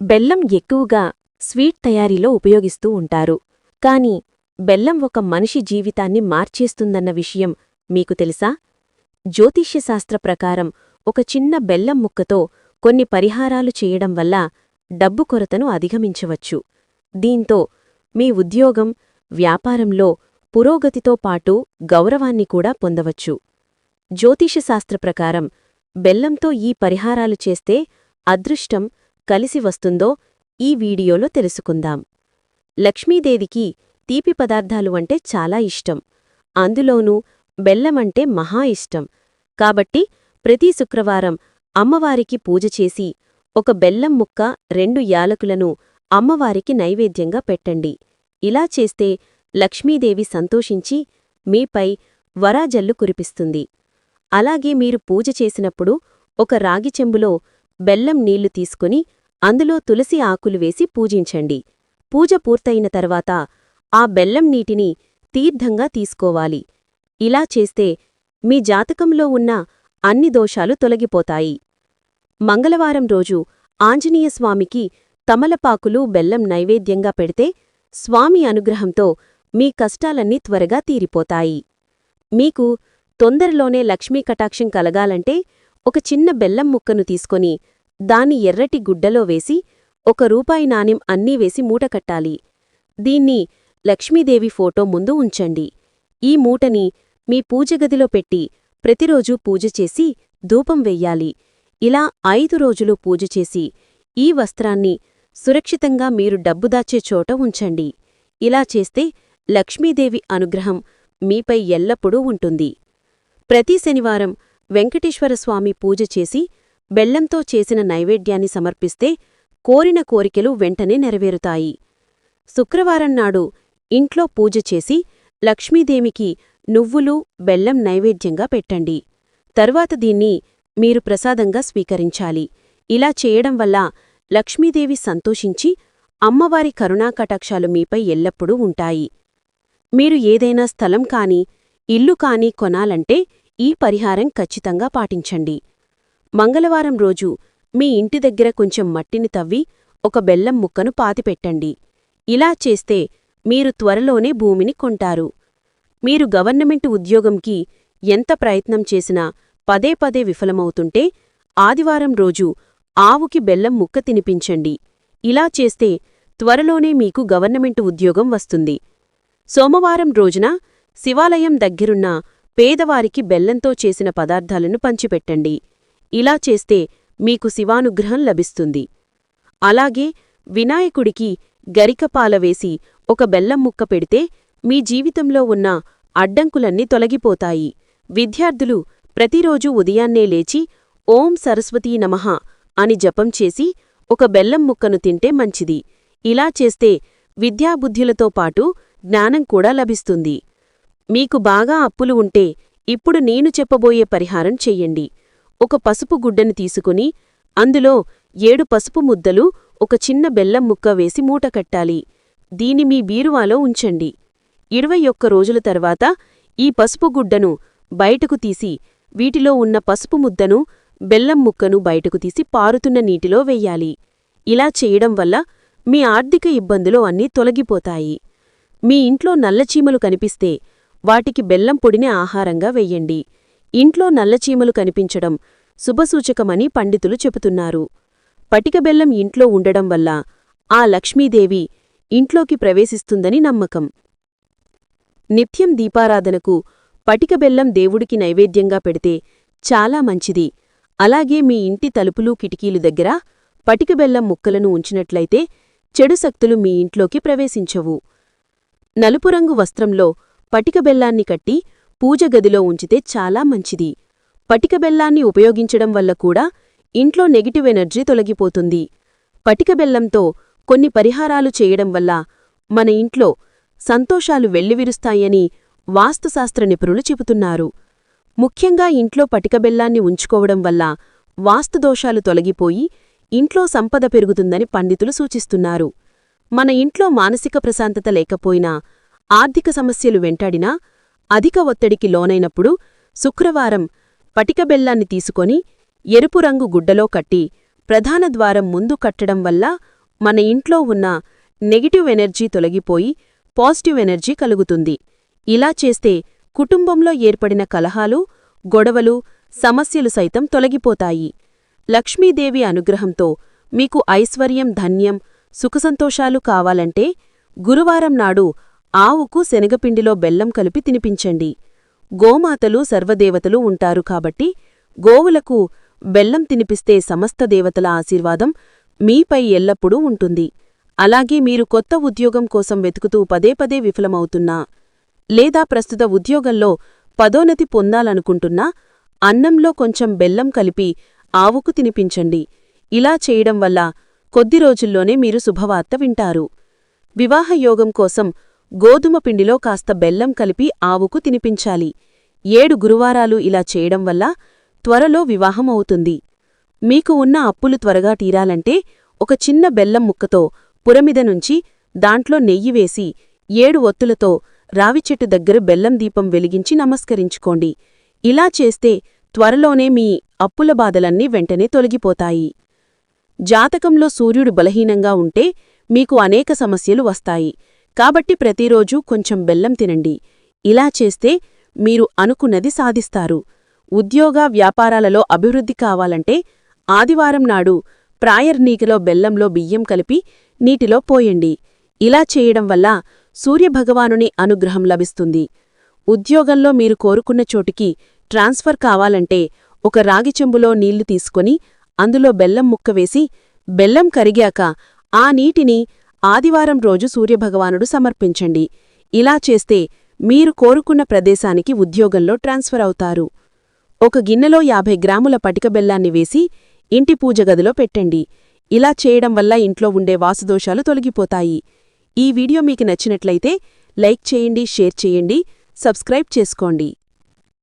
బెల్లం ఎక్కువగా స్వీట్ తయారీలో ఉపయోగిస్తూ ఉంటారు. కాని బెల్లం ఒక మనిషి జీవితాన్ని మార్చేస్తుందన్న విషయం మీకు తెలుసా? జ్యోతిష్యశాస్త్ర ప్రకారం ఒక చిన్న బెల్లం ముక్కతో కొన్ని పరిహారాలు చేయడం వల్ల డబ్బు కొరతను అధిగమించవచ్చు. దీంతో మీ ఉద్యోగం వ్యాపారంలో పురోగతితో పాటు గౌరవాన్ని కూడా పొందవచ్చు. జ్యోతిషశాస్త్ర ప్రకారం బెల్లంతో ఈ పరిహారాలు చేస్తే అదృష్టం కలిసి వస్తుందో ఈ వీడియోలో తెలుసుకుందాం. లక్ష్మీదేవికి తీపి పదార్థాలు అంటే చాలా ఇష్టం. అందులోనూ బెల్లమంటే మహా ఇష్టం. కాబట్టి ప్రతి శుక్రవారం అమ్మవారికి పూజ చేసి ఒక బెల్లం ముక్క రెండు యాలకులను అమ్మవారికి నైవేద్యంగా పెట్టండి. ఇలా చేస్తే లక్ష్మీదేవి సంతోషించి మీపై వరాజల్లు కురిపిస్తుంది. అలాగే మీరు పూజ చేసినప్పుడు ఒక రాగి చెంబులో బెల్లం నీళ్ళు తీసుకుని అందులో తులసి ఆకులు వేసి పూజించండి. పూజ పూర్తయిన తర్వాత ఆ బెల్లం నీటిని తీర్థంగా తీసుకోవాలి. ఇలా చేస్తే మీ జాతకంలో ఉన్న అన్ని దోషాలు తొలగిపోతాయి. మంగళవారం రోజు ఆంజనేయస్వామికి తమలపాకులు బెల్లం నైవేద్యంగా పెడితే స్వామి అనుగ్రహంతో మీ కష్టాలన్నీ త్వరగా తీరిపోతాయి. మీకు తొందరలోనే లక్ష్మీ కటాక్షం కలగాలంటే ఒక చిన్న బెల్లం ముక్కను తీసుకొని దాన్ని ఎర్రటి గుడ్డలో వేసి ఒక రూపాయి నాణెం అన్నీ వేసి మూటకట్టాలి దీన్ని లక్ష్మీదేవి ఫోటో ముందు ఉంచండి. ఈ మూటని మీ పూజగదిలో పెట్టి ప్రతిరోజూ పూజ చేసి ధూపం వెయ్యాలి. ఇలా ఐదు రోజులు పూజ చేసి ఈ వస్త్రాన్ని సురక్షితంగా మీరు డబ్బుదాచే చోట ఉంచండి. ఇలా చేస్తే లక్ష్మీదేవి అనుగ్రహం మీపై ఎల్లప్పుడూ ఉంటుంది. ప్రతి శనివారం వెంకటేశ్వరస్వామి పూజ చేసి బెల్లంతో చేసిన నైవేద్యాన్ని సమర్పిస్తే కోరిన కోరికలు వెంటనే నెరవేరుతాయి. శుక్రవారం నాడు ఇంట్లో పూజ చేసి లక్ష్మీదేవికి నువ్వులు బెల్లం నైవేద్యంగా పెట్టండి. తరువాత దీన్ని మీరు ప్రసాదంగా స్వీకరించాలి. ఇలా చేయడం వల్ల లక్ష్మీదేవి సంతోషించి అమ్మవారి కరుణాకటాక్షాలు మీపై ఎల్లప్పుడూ ఉంటాయి. మీరు ఏదైనా స్థలం కాని ఇల్లు కానీ కొనాలంటే ఈ పరిహారం ఖచ్చితంగా పాటించండి. మంగళవారం రోజు మీ ఇంటి దగ్గర కొంచెం మట్టిని తవ్వి ఒక బెల్లం ముక్కను పాతిపెట్టండి. ఇలా చేస్తే మీరు త్వరలోనే భూమిని కొంటారు. మీరు గవర్నమెంట్ ఉద్యోగంకి ఎంత ప్రయత్నం చేసినా పదే పదే విఫలమవుతుంటే ఆదివారం రోజు ఆవుకి బెల్లం ముక్క తినిపించండి. ఇలా చేస్తే త్వరలోనే మీకు గవర్నమెంట్ ఉద్యోగం వస్తుంది. సోమవారం రోజున శివాలయం దగ్గరున్న పేదవారికి బెల్లంతో చేసిన పదార్థాలను పంచిపెట్టండి. ఇలా చేస్తే మీకు శివానుగ్రహం లభిస్తుంది. అలాగే వినాయకుడికి గరికపాల వేసి ఒక బెల్లం ముక్క పెడితే మీ జీవితంలో ఉన్న అడ్డంకులన్నీ తొలగిపోతాయి. విద్యార్థులు ప్రతిరోజూ ఉదయాన్నే లేచి ఓం సరస్వతీ నమః అని జపం చేసి ఒక బెల్లం ముక్కను తింటే మంచిది. ఇలా చేస్తే విద్యాబుద్ధులతో పాటు జ్ఞానం కూడా లభిస్తుంది. మీకు బాగా అప్పులు ఉంటే ఇప్పుడు నేను చెప్పబోయే పరిహారం చెయ్యండి ఒక పసుపు గుడ్డని తీసుకుని అందులో ఏడు పసుపు ముద్దలు ఒక చిన్న బెల్లం ముక్క వేసి మూట కట్టాలి. దీని మీ బీరువాలో ఉంచండి. ఇరవై ఒక్క రోజుల తర్వాత ఈ పసుపు గుడ్డను బయటకు తీసి వీటిలో ఉన్న పసుపు ముద్దను బెల్లం ముక్కను బయటకు తీసి పారుతున్న నీటిలో వెయ్యాలి ఇలా చేయడం వల్ల మీ ఆర్థిక ఇబ్బందులు అన్నీ తొలగిపోతాయి. మీ ఇంట్లో నల్లచీమలు కనిపిస్తే వాటికి బెల్లం పొడిని ఆహారంగా వెయ్యండి ఇంట్లో నల్లచీమలు కనిపించడం శుభసూచకమని పండితులు చెబుతున్నారు. పటికబెల్లం ఇంట్లో ఉండడం వల్ల ఆ లక్ష్మీదేవి ఇంట్లోకి ప్రవేశిస్తుందని నమ్మకం. నిత్యం దీపారాధనకు పటికబెల్లం దేవుడికి నైవేద్యంగా పెడితే చాలా మంచిది. అలాగే మీ ఇంటి తలుపులు కిటికీలు దగ్గర పటికబెల్లం ముక్కలను ఉంచినట్లయితే చెడు శక్తులు మీ ఇంట్లోకి ప్రవేశించవు. నలుపురంగు వస్త్రంలో పటికబెల్లాన్ని కట్టి పూజ గదిలో ఉంచితే చాలా మంచిది. పటిక బెల్లాన్ని ఉపయోగించడం వల్ల కూడా ఇంట్లో నెగిటివ్ ఎనర్జీ తొలగిపోతుంది. పటిక బెల్లంతో కొన్ని పరిహారాలు చేయడం వల్ల మన ఇంట్లో సంతోషాలు వెల్లివిరుస్తాయని వాస్తుశాస్త్ర నిపుణులు చెబుతున్నారు. ముఖ్యంగా ఇంట్లో పటికబెల్లాన్ని ఉంచుకోవడం వల్ల వాస్తుదోషాలు తొలగిపోయి ఇంట్లో సంపద పెరుగుతుందని పండితులు సూచిస్తున్నారు. మన ఇంట్లో మానసిక ప్రశాంతత లేకపోయినా ఆర్థిక సమస్యలు వెంటాడినా అధిక ఒత్తిడికి లోనైనప్పుడు శుక్రవారం పటిక బెల్లాన్ని తీసుకొని ఎరుపు రంగు గుడ్డలో కట్టి ప్రధాన ద్వారం ముందు కట్టడం వల్ల మన ఇంట్లో ఉన్న నెగిటివ్ ఎనర్జీ తొలగిపోయి పాజిటివ్ ఎనర్జీ కలుగుతుంది. ఇలా చేస్తే కుటుంబంలో ఏర్పడిన కలహాలు గొడవలు సమస్యలు సైతం తొలగిపోతాయి. లక్ష్మీదేవి అనుగ్రహంతో మీకు ఐశ్వర్యం ధన్యం సుఖసంతోషాలు కావాలంటే గురువారం నాడు ఆవుకు శనగపిండిలో బెల్లం కలిపి తినిపించండి. గోమాతలు సర్వదేవతలు ఉంటారు కాబట్టి గోవులకు బెల్లం తినిపిస్తే సమస్త దేవతల ఆశీర్వాదం మీపై ఎల్లప్పుడూ ఉంటుంది. అలాగే మీరు కొత్త ఉద్యోగం కోసం వెతుకుతూ పదే పదే విఫలమవుతున్నా లేదా ప్రస్తుత ఉద్యోగంలో పదోన్నతి పొందాలనుకుంటున్నా అన్నంలో కొంచెం బెల్లం కలిపి ఆవుకు తినిపించండి. ఇలా చేయడం వల్ల కొద్ది రోజుల్లోనే మీరు శుభవార్త వింటారు. వివాహయోగం కోసం గోధుమ పిండిలో కాస్త బెల్లం కలిపి ఆవుకు తినిపించాలి. ఏడు గురువారాలు ఇలా చేయడం వల్ల త్వరలో వివాహం అవుతుంది మీకు ఉన్న అప్పులు త్వరగా తీరాలంటే ఒక చిన్న బెల్లం ముక్కతో పురమిద నుంచి దాంట్లో నెయ్యి వేసి ఏడు ఒత్తులతో రావిచెట్టు దగ్గర బెల్లం దీపం వెలిగించి నమస్కరించుకోండి. ఇలా చేస్తే త్వరలోనే మీ అప్పుల బాధలన్నీ వెంటనే తొలగిపోతాయి. జాతకంలో సూర్యుడు బలహీనంగా ఉంటే మీకు అనేక సమస్యలు వస్తాయి. కాబట్టి ప్రతిరోజూ కొంచెం బెల్లం తినండి. ఇలా చేస్తే మీరు అనుకున్నది సాధిస్తారు. ఉద్యోగ వ్యాపారాలలో అభివృద్ధి కావాలంటే ఆదివారం నాడు ప్రాయర్నీకలో బెల్లంలో బియ్యం కలిపి నీటిలో పోయండి. ఇలా చేయడం వల్ల సూర్యభగవానుని అనుగ్రహం లభిస్తుంది. ఉద్యోగంలో మీరు కోరుకున్న చోటికి ట్రాన్స్ఫర్ కావాలంటే ఒక రాగి చెంబులో నీళ్ళు తీసుకొని అందులో బెల్లం ముక్క వేసి బెల్లం కరిగాక ఆ నీటిని ఆదివారం రోజు సూర్యభగవానుడు సమర్పించండి. ఇలా చేస్తే మీరు కోరుకున్న ప్రదేశానికి ఉద్యోగంలో ట్రాన్స్ఫర్ అవుతారు. ఒక గిన్నెలో యాభై గ్రాముల పటిక బెల్లాన్ని వేసి ఇంటి పూజగదిలో పెట్టండి. ఇలా చేయడం వల్ల ఇంట్లో ఉండే వాసుదోషాలు తొలగిపోతాయి. ఈ వీడియో మీకు నచ్చినట్లయితే లైక్ చేయండి షేర్ చేయండి సబ్స్క్రైబ్ చేసుకోండి.